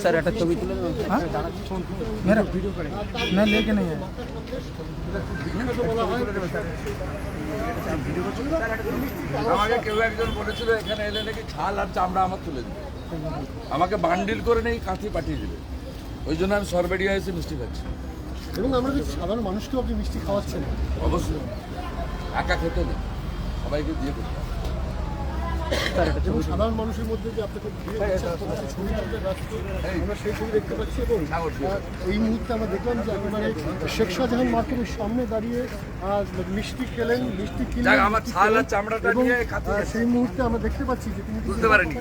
Sir একটা ছবি তুলে हाँ मेरा मैं लेके नहीं आया আমাকে কেউ একজন বলেছিল এখানে এলে নাকি ছাল আর চামড়া আমার তুলে দিবে আমাকে বান্ডিল করে নেই কাঁথি পাঠিয়ে দিবে ওই জন্য আমি সরবেরিয়া এসে মিষ্টি খাচ্ছি এবং আমরা দেখছি সাধারণ মানুষকেও আপনি মিষ্টি খাওয়াচ্ছেন অবশ্যই একা খেতে নেই সবাইকে দিয়ে করতে সাধারণ মানুষের মধ্যে যে আপনাকে ছবি আমরা সেই ছবি দেখতে পাচ্ছি এবং এই মুহূর্তে আমরা দেখলাম যে একেবারে শেখ শাহজাহান মার্কেটের সামনে দাঁড়িয়ে মিষ্টি খেলেন মিষ্টি কিনলেন আমার ছাল আর চামড়াটা নিয়ে। সেই মুহূর্তে আমরা দেখতে পাচ্ছি যে তিনি বুঝতে পারেনি।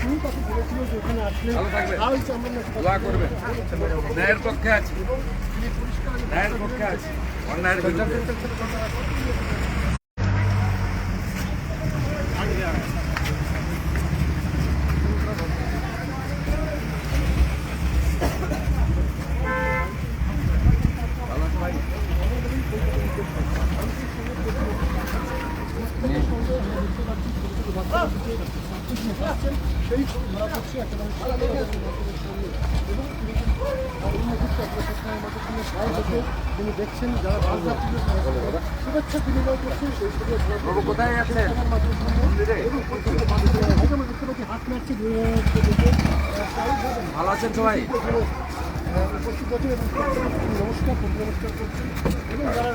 তিনি তাকে বলেছিল যে এখানে আসলে ভালো চামড়া করবেন। ন্যায়ের পক্ষে আছে। ন্যায়ের পক্ষে আছে। অন্যায়ের বিরুদ্ধে। সেই ছবি ধরা পড়ছে একেবারে সামনে। এবং তিনি কিন্তু দেখছেন যারা শুভেচ্ছা বিনিময় করছেন সেই ছবি কোথায় এবং দেখতে পাচ্ছি হাত ভালো আছেন সবাই? এখানে, উপস্থিত আছেন এবং নমস্কার নমস্কার করছেন। এবং যারা